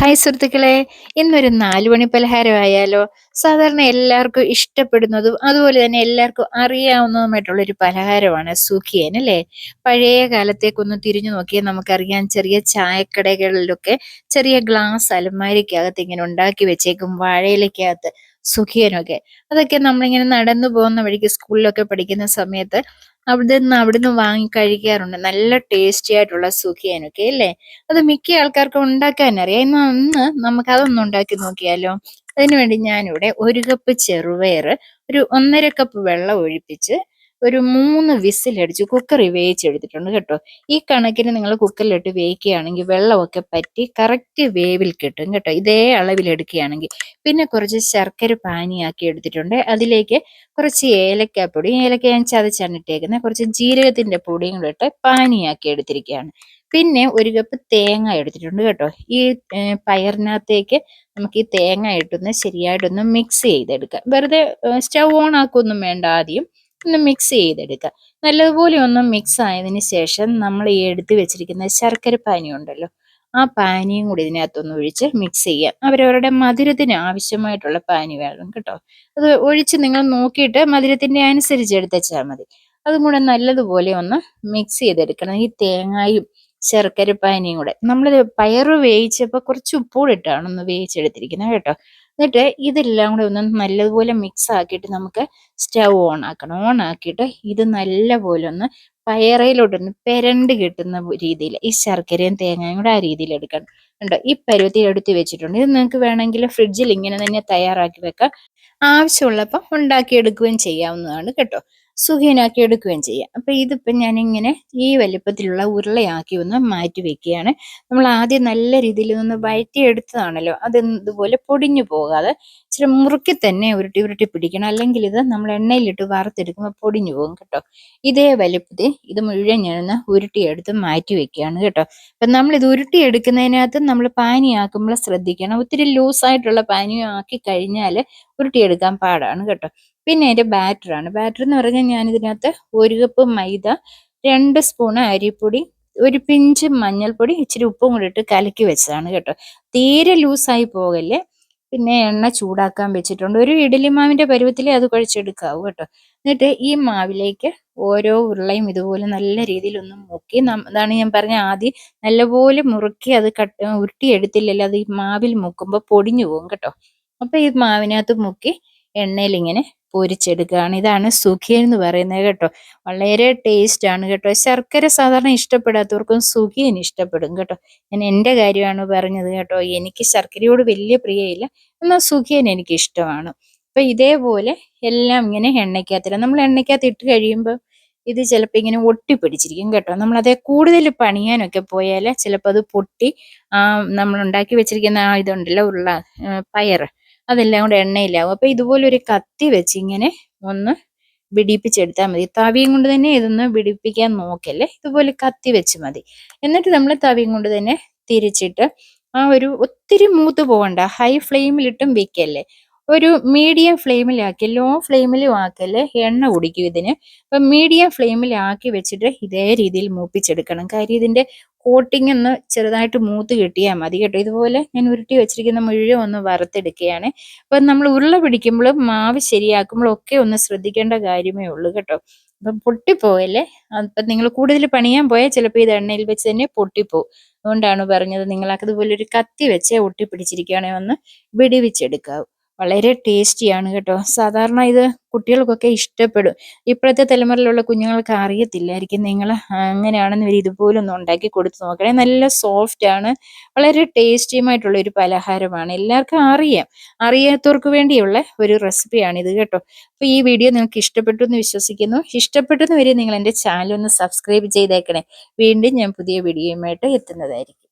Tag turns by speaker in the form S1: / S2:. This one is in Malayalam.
S1: ഹായ് സുഹൃത്തുക്കളെ ഇന്നൊരു നാലുമണി പലഹാരമായാലോ സാധാരണ എല്ലാവർക്കും ഇഷ്ടപ്പെടുന്നതും അതുപോലെ തന്നെ എല്ലാവർക്കും അറിയാവുന്നതുമായിട്ടുള്ളൊരു പലഹാരമാണ് സുഖിയൻ അല്ലേ? പഴയ കാലത്തേക്കൊന്ന് തിരിഞ്ഞു നോക്കിയാൽ നമുക്കറിയാം ചെറിയ ചായക്കടകളിലൊക്കെ ചെറിയ ഗ്ലാസ് അലമാരിക്കകത്ത് ഇങ്ങനെ ഉണ്ടാക്കി വെച്ചേക്കും വാഴയിലേക്കകത്ത് സുഖിയനൊക്കെ. അതൊക്കെ നമ്മളിങ്ങനെ നടന്നു പോകുന്ന വഴിക്ക് സ്കൂളിലൊക്കെ പഠിക്കുന്ന സമയത്ത് അവിടെ നിന്ന് അവിടെ നിന്ന് വാങ്ങി കഴിക്കാറുണ്ട്. നല്ല ടേസ്റ്റി ആയിട്ടുള്ള സുഖിയാനൊക്കെ അല്ലേ? അത് മിക്ക ആൾക്കാർക്കും ഉണ്ടാക്കാൻ അറിയാം. ഇന്ന് ഒന്ന് നമുക്ക് അതൊന്നും ഉണ്ടാക്കി നോക്കിയാലോ? അതിനുവേണ്ടി ഞാനിവിടെ ഒരു കപ്പ് ചെറുപയർ ഒരു ഒന്നര കപ്പ് വെള്ളം ഒഴിപ്പിച്ച് ഒരു മൂന്ന് വിസിലടിച്ച് കുക്കറിൽ വേവിച്ചെടുത്തിട്ടുണ്ട് കേട്ടോ. ഈ കണക്കിന് നിങ്ങൾ കുക്കറിലിട്ട് വേവിക്കുകയാണെങ്കിൽ വെള്ളമൊക്കെ പറ്റി കറക്റ്റ് വേവിൽ കിട്ടും കേട്ടോ. ഇതേ അളവിലെടുക്കുകയാണെങ്കിൽ പിന്നെ കുറച്ച് ശർക്കര പാനിയാക്കി എടുത്തിട്ടുണ്ട്. അതിലേക്ക് കുറച്ച് ഏലക്കാപ്പൊടി ഏലക്ക ഞാൻ ചതച്ചാണ് ഇട്ടേക്കുന്നത് കുറച്ച് ജീരകത്തിന്റെ പൊടിയും കൂടെ ഇട്ട് പാനിയാക്കി എടുത്തിരിക്കുകയാണ്. പിന്നെ ഒരു കപ്പ് തേങ്ങ എടുത്തിട്ടുണ്ട് കേട്ടോ. ഈ പയറിനകത്തേക്ക് നമുക്ക് ഈ തേങ്ങ ഇട്ടൊന്ന് ശരിയായിട്ടൊന്ന് മിക്സ് ചെയ്തെടുക്കാം. വെറുതെ സ്റ്റൗ ഓൺ ആക്കൊന്നും വേണ്ട ആദ്യം. ഒന്ന് മിക്സ് ചെയ്തെടുക്കുക നല്ലതുപോലെ ഒന്ന് മിക്സ് ആയതിന് ശേഷം നമ്മൾ ഈ എടുത്ത് വെച്ചിരിക്കുന്ന ശർക്കര പാനി ഉണ്ടല്ലോ ആ പാനിയും കൂടി ഇതിനകത്തൊന്ന് ഒഴിച്ച് മിക്സ് ചെയ്യുക അവരവരുടെ മധുരത്തിന് ആവശ്യമായിട്ടുള്ള പാനി വേണം കേട്ടോ. അത് ഒഴിച്ച് നിങ്ങൾ നോക്കിയിട്ട് മധുരത്തിന്റെ അനുസരിച്ച് എടുത്തച്ചാൽ മതി. അതും കൂടെ നല്ലതുപോലെ ഒന്ന് മിക്സ് ചെയ്തെടുക്കണം. ഈ തേങ്ങയും ശർക്കര പാനിയും കൂടെ. നമ്മൾ പയറ് വേവിച്ചപ്പോൾ കുറച്ച് ഉപ്പൂടിട്ടാണ് ഒന്ന് വേവിച്ചെടുത്തിരിക്കുന്നത് കേട്ടോ. എന്നിട്ട് ഇതെല്ലാം കൂടെ ഒന്ന് നല്ലതുപോലെ മിക്സ് ആക്കിയിട്ട് നമുക്ക് സ്റ്റവ് ഓൺ ആക്കണം. ഓൺ ആക്കിയിട്ട് ഇത് നല്ലപോലെ ഒന്ന് പയറയിലോട്ടൊന്ന് പെരണ്ട് കിട്ടുന്ന രീതിയിൽ ഈ ശർക്കരയും തേങ്ങയും കൂടെ ആ രീതിയിൽ എടുക്കണം. ഉണ്ടോ ഈ പരുവത്തിൽ എടുത്ത് വെച്ചിട്ടുണ്ട്. ഇത് നിങ്ങൾക്ക് വേണമെങ്കിൽ ഫ്രിഡ്ജിൽ ഇങ്ങനെ തന്നെ തയ്യാറാക്കി വെക്കാം. ആവശ്യമുള്ളപ്പോൾ ഉണ്ടാക്കിയെടുക്കുകയും ചെയ്യാവുന്നതാണ് കേട്ടോ. സുഖീനാക്കി എടുക്കുകയും ചെയ്യാം. അപ്പം ഇതിപ്പം ഞാനിങ്ങനെ ഈ വലിപ്പത്തിലുള്ള ഉരുളയാക്കി ഒന്ന് മാറ്റി വെക്കുകയാണ്. നമ്മൾ ആദ്യം നല്ല രീതിയിൽ ഒന്ന് വഴറ്റിയെടുത്തതാണല്ലോ. അത് ഇതുപോലെ പൊടിഞ്ഞു പോകാതെ ഇച്ചിരി മുറുക്കി തന്നെ ഉരുട്ടി ഉരുട്ടി പിടിക്കണം. അല്ലെങ്കിൽ ഇത് നമ്മൾ എണ്ണയിലിട്ട് വറുത്തെടുക്കുമ്പോൾ പൊടിഞ്ഞു പോകും കേട്ടോ. ഇതേ വലിപ്പത്തിൽ ഇത് മുഴുവൻ ഞാനൊന്ന് ഉരുട്ടിയെടുത്ത് മാറ്റി വെക്കുകയാണ് കേട്ടോ. അപ്പം നമ്മൾ ഇത് ഉരുട്ടിയെടുക്കുന്നതിനകത്ത് നമ്മൾ പാനിയാക്കുമ്പോൾ ശ്രദ്ധിക്കണം. ഒത്തിരി ലൂസായിട്ടുള്ള പാനിയും ആക്കി കഴിഞ്ഞാൽ ഉരുട്ടിയെടുക്കാൻ പാടാണ് കേട്ടോ. പിന്നെ അതിന്റെ ബാറ്ററാണ് ബാറ്റർ എന്ന് പറഞ്ഞാൽ ഞാൻ ഇതിനകത്ത് ഒരു കപ്പ് മൈദ രണ്ട് സ്പൂൺ അരിപ്പൊടി ഒരു പിഞ്ച് മഞ്ഞൾപ്പൊടി ഇച്ചിരി ഉപ്പും കൂടി ഇട്ട് കലക്കി വെച്ചതാണ് കേട്ടോ. തീരെ ലൂസായി പോകല്ലേ? പിന്നെ എണ്ണ ചൂടാക്കാൻ വെച്ചിട്ടുണ്ട്. ഒരു ഇഡലി മാവിന്റെ പരുവത്തിൽ അത് കുഴച്ചെടുക്കാവൂ കേട്ടോ. എന്നിട്ട് ഈ മാവിലേക്ക് ഓരോ ഉരുളയും ഇതുപോലെ നല്ല രീതിയിൽ ഒന്ന് മുക്കി അതാണ് ഞാൻ പറഞ്ഞ ആദ്യം നല്ലപോലെ മുറുക്കി അത് കട്ട് ഉരുട്ടിയെടുത്തില്ലല്ലോ അത് ഈ മാവിൽ മുക്കുമ്പോൾ പൊടിഞ്ഞു പോകും കേട്ടോ. അപ്പോൾ ഈ മാവിനകത്ത് മുക്കി എണ്ണയിൽ ഇങ്ങനെ പൊരിച്ചെടുക്കുകയാണ്. ഇതാണ് സുഖി എന്ന് പറയുന്നത് കേട്ടോ. വളരെ ടേസ്റ്റ് ആണ് കേട്ടോ. ശർക്കര സാധാരണ ഇഷ്ടപ്പെടാത്തവർക്കും സുഖിയൻ ഇഷ്ടപ്പെടും കേട്ടോ. ഞാൻ എന്റെ കാര്യമാണ് പറഞ്ഞത് കേട്ടോ. എനിക്ക് ശർക്കരയോട് വലിയ പ്രിയയില്ല. എന്നാൽ സുഖിയൻ എനിക്ക് ഇഷ്ടമാണ്. അപ്പൊ ഇതേപോലെ എല്ലാം ഇങ്ങനെ എണ്ണയ്ക്കകത്തില്ല നമ്മൾ എണ്ണയ്ക്കകത്ത് ഇട്ട് കഴിയുമ്പോൾ ഇത് ചിലപ്പോൾ ഇങ്ങനെ ഒട്ടിപ്പിടിച്ചിരിക്കും കേട്ടോ. നമ്മളത് കൂടുതൽ പണിയാനൊക്കെ പോയാൽ ചിലപ്പോൾ അത് പൊട്ടി ആ നമ്മൾ ഉണ്ടാക്കി വെച്ചിരിക്കുന്ന ആ ഇതുണ്ടല്ലോ ഉള്ള പയർ അതെല്ലാം കൂടെ എണ്ണയിലാവും. അപ്പൊ ഇതുപോലെ ഒരു കത്തി വെച്ച് ഇങ്ങനെ ഒന്ന് പിടിപ്പിച്ചെടുത്താൽ മതി. തവിയും കൊണ്ട് തന്നെ ഇതൊന്ന് പിടിപ്പിക്കാൻ നോക്കല്ലേ? ഇതുപോലെ കത്തി വെച്ച് മതി. എന്നിട്ട് നമ്മൾ തവിയും കൊണ്ട് തന്നെ തിരിച്ചിട്ട് ആ ഒരു ഒത്തിരി മൂത്ത് പോകണ്ട ഹൈ ഫ്ലെയിമിലിട്ടും വെക്കല്ലേ? ഒരു മീഡിയം ഫ്ലെയിമിലാക്കി ലോ ഫ്ലെയിമിലും ആക്കല്ലേ എണ്ണ കുടിക്കും ഇതിന്. അപ്പം മീഡിയം ഫ്ലെയിമിലാക്കി വെച്ചിട്ട് ഇതേ രീതിയിൽ മൂപ്പിച്ചെടുക്കണം. കാര്യം ഇതിന്റെ കോട്ടിംഗ് ഒന്ന് ചെറുതായിട്ട് മൂത്ത് കിട്ടിയാൽ മതി കേട്ടോ. ഇതുപോലെ ഞാൻ ഉരുട്ടി വെച്ചിരിക്കുന്ന മുഴുവൻ ഒന്ന് വറുത്തെടുക്കുകയാണ്. അപ്പം നമ്മൾ ഉരുള പിടിക്കുമ്പോഴും മാവ് ശരിയാക്കുമ്പോഴും ഒക്കെ ഒന്ന് ശ്രദ്ധിക്കേണ്ട കാര്യമേ ഉള്ളൂ കേട്ടോ. അപ്പം പൊട്ടിപ്പോയല്ലേ? അപ്പം നിങ്ങൾ കൂടുതൽ പണിയാൻ പോയാൽ ചിലപ്പോൾ ഇത് എണ്ണയിൽ വെച്ച് തന്നെ പൊട്ടിപ്പോവും. അതുകൊണ്ടാണ് പറഞ്ഞത് നിങ്ങൾ അതുപോലെ ഒരു കത്തി വെച്ചേ ഒട്ടിപ്പിടിച്ചിരിക്കുകയാണെങ്കിൽ ഒന്ന് വിടിവിച്ചെടുക്കാവും. വളരെ ടേസ്റ്റിയാണ് കേട്ടോ. സാധാരണ ഇത് കുട്ടികൾക്കൊക്കെ ഇഷ്ടപ്പെടും. ഇപ്പോഴത്തെ തലമുറയിലുള്ള കുഞ്ഞുങ്ങൾക്ക് അറിയത്തില്ലായിരിക്കും നിങ്ങൾ അങ്ങനെയാണെന്ന് ഇവർ ഇതുപോലൊന്ന് ഉണ്ടാക്കി കൊടുത്ത് നോക്കണേ. നല്ല സോഫ്റ്റ് ആണ്. വളരെ ടേസ്റ്റിയുമായിട്ടുള്ള ഒരു പലഹാരമാണ്. എല്ലാവർക്കും അറിയാം. അറിയാത്തവർക്ക് വേണ്ടിയുള്ള ഒരു റെസിപ്പിയാണ് ഇത് കേട്ടോ. അപ്പോൾ ഈ വീഡിയോ നിങ്ങൾക്ക് ഇഷ്ടപ്പെട്ടു എന്ന് വിശ്വസിക്കുന്നു. ഇഷ്ടപ്പെട്ടെന്ന് വരെ നിങ്ങൾ എന്റെ ചാനൽ ഒന്ന് സബ്സ്ക്രൈബ് ചെയ്തേക്കണേ. വീണ്ടും ഞാൻ പുതിയ വീഡിയോയുമായിട്ട് എത്തുന്നതായിരിക്കും.